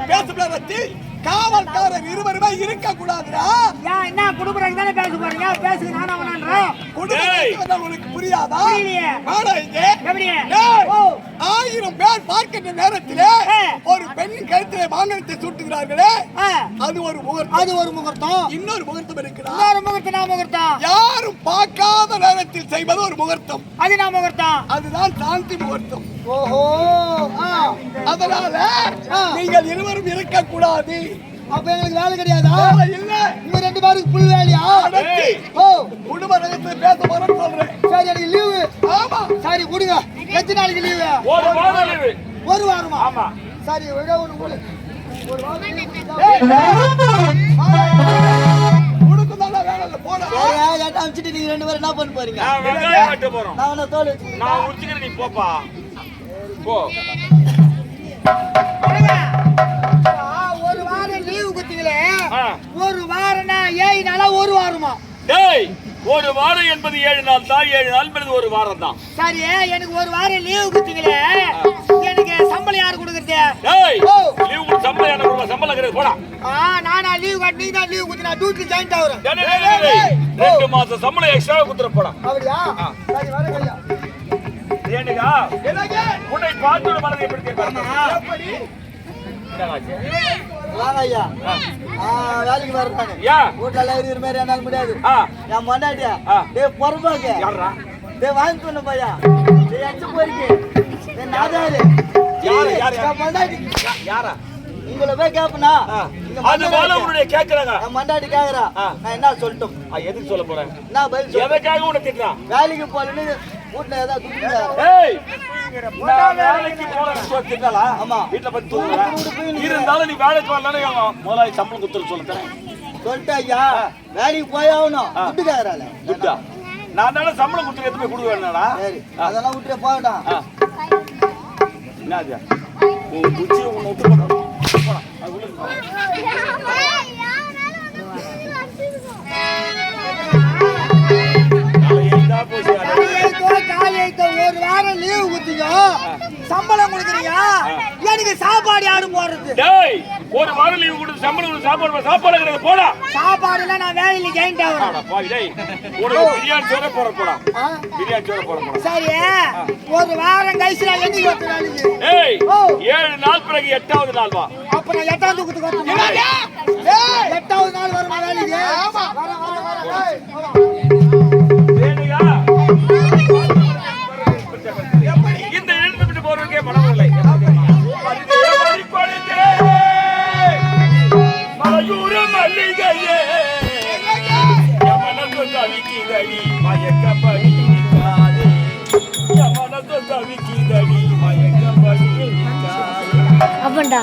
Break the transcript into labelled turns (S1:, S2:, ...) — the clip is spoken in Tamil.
S1: நேரத்தில் பேசும் நேரத்தில் காவல்காரர் இருவருமே இருக்க கூடாதுடா
S2: ஏன் என்ன குடும்பம் தானே பேச போறீங்க பேசுங்க நானா வேணான்றோம்
S1: குடும்பம் உனக்கு புரியாதா. வாடா இங்கே. ஆயிரம் பேர் பார்க்கின்ற நேரத்திலே. ஒரு பெண் கழுத்திலே வாகனத்தை சூட்டுகிறார்களே. அது ஒரு முகூர்த்தம்.
S2: அது ஒரு முகூர்த்தம்.
S1: இன்னொரு முகூர்த்தம் இருக்கிறா
S2: இன்னொரு முகூர்த்தம் நான் முகூர்த்தம்.
S1: யாரும் பார்க்காத நேரத்தில் செய்வது ஒரு முகூர்த்தம்.
S2: அது நான் முகூர்த்தம்.
S1: அதுதான் சாந்தி முகூர்த்தம்.
S2: ஓஹோ. ஆ,
S1: அதனால. நீங்கள் இருவரும் இருக்க கூடாது
S2: அப்ப எங்களுக்கு வேலை கிடையாதா?
S1: இல்ல.
S2: உங்க ரெண்டு பேருக்கு புல் வேலையா. ஓ. எத்தனை நாளைக்கு லீவு
S3: ஒரு மாதம் லீவு
S2: ஒரு வாரமா?
S3: ஆமா.
S2: சரி விட ஒண்ணு கொடு ஒரு வாரம் அமிச்சிட்டு நீங்க ரெண்டு பேரும் என்ன பண்ண போறீங்க?
S3: நான்
S2: தோல்.
S3: நான் உரிச்சுக்கிறேன் நீ போப்பா. போ.
S2: ஆ, ஒரு வாரம் லீவு குத்திங்களே. ஒரு வாரம்னா ஏழு நாளா ஒரு வாரமா?
S3: டேய். ஒரு வாரம் என்பது ஏழு நாள் தான். ஏழு நாள் என்பது ஒரு வாரம் தான்
S2: சரி எனக்கு ஒரு வாரம் லீவு குத்திங்களே எனக்கு சம்பளம் யாரு கொடுக்கறது.
S3: லீவு கொடுத்து சம்பளம் என்ன கொடுப்பா சம்பளம் கிடையாது போடா.
S2: ஆ நானா லீவ் கட்டி நீ தான் லீவ் குத்தி நான் டியூட்டி ஜாயின் ஆகுறேன்.
S3: ரெண்டு மாசம் சம்பளம் எக்ஸ்ட்ரா கொடுத்துட போடா.
S2: அப்படியா. சரி வர கையா
S3: ஏனுக்கா
S1: என்னங்க
S3: உன்னை பார்த்து மனதை எப்படி
S1: எப்படி
S2: வாங்க ஐயா வேலைக்கு
S3: யா.
S2: வீட்டுல எல்லாம் இருக்கிற மாதிரி என்னால முடியாது. என் மண்டாட்டியா?
S3: ஆ.
S2: டேய் பொறுப்பாங்க
S3: யாரா
S2: டேய் வாங்கி சொன்ன பையா டேய் அச்சு போயிருக்கு. நாதாரு
S3: யாரு,
S2: மண்டாட்டி. உங்களை போய் கேப்பனா?
S3: அது போல உன்னுடைய
S2: மண்டாட்டி கேக்குறா. நான் என்ன சொல்லட்டும்?
S3: எதுக்கு சொல்ல போறேன்
S2: நான் பதில்
S3: எதுக்காக உன்னை திட்டுறான்?
S2: வேலைக்கு போலன்னு வீட்டுல ஏதாவது
S3: ஏய் வேலைக்கு
S2: ஆமா.
S3: வீட்டுல போய். இருந்தாலும் நீ வேலைக்கு முதலாளி சம்பளம் குத்துரு சொல்லுறேன்
S2: சொல்லிட்டு ஐயா வேலைக்கு போய் ஆகணும். துட்டு கேக்குறாள்.
S3: துட்டா? நான் தானே சம்பளம் கொடுத்து எதுவுமே கொடுக்க வேணாடா
S2: அதெல்லாம் விட்டுட்டு போகட்டும்.
S3: ஆ. என்னது உன் குச்சி உன்னை விட்டு
S2: சம்பளம் கொடுக்குறீங்க எனக்கு சாப்பாடு யாரு போடுறது?
S3: டேய் ஒரு வாரம் லீவு கொடுத்து சம்பளம் கொடுத்து சாப்பாடு சாப்பாடு கிடையாது போடா.
S2: சாப்பாடுலாம் நான் வேலையில ஜாயின் ஆகிறேன்
S3: போய் டேய் உனக்கு பிரியாணி சோற போற போடா? பிரியாணி சோற போற போடா.
S2: சரி ஒரு வாரம் கழிச்சு நான் என்னைக்கு வேலைக்கு
S3: ஏய்
S2: ஓ.
S3: ஏழு நாள் பிறகு எட்டாவது நாள் வா.
S2: அப்ப நான் எட்டாவது குத்து
S1: ஏய்,
S2: எட்டாவது நாள் வருமா வேலைக்கு?
S1: ஆமா.
S2: வர வர வர
S3: கவிக்கிதடி மயக்கப்படி நிற்காதே யமனத்து கவிக்கிதடி மயக்கப்படி நிற்காதே
S4: அப்பண்டா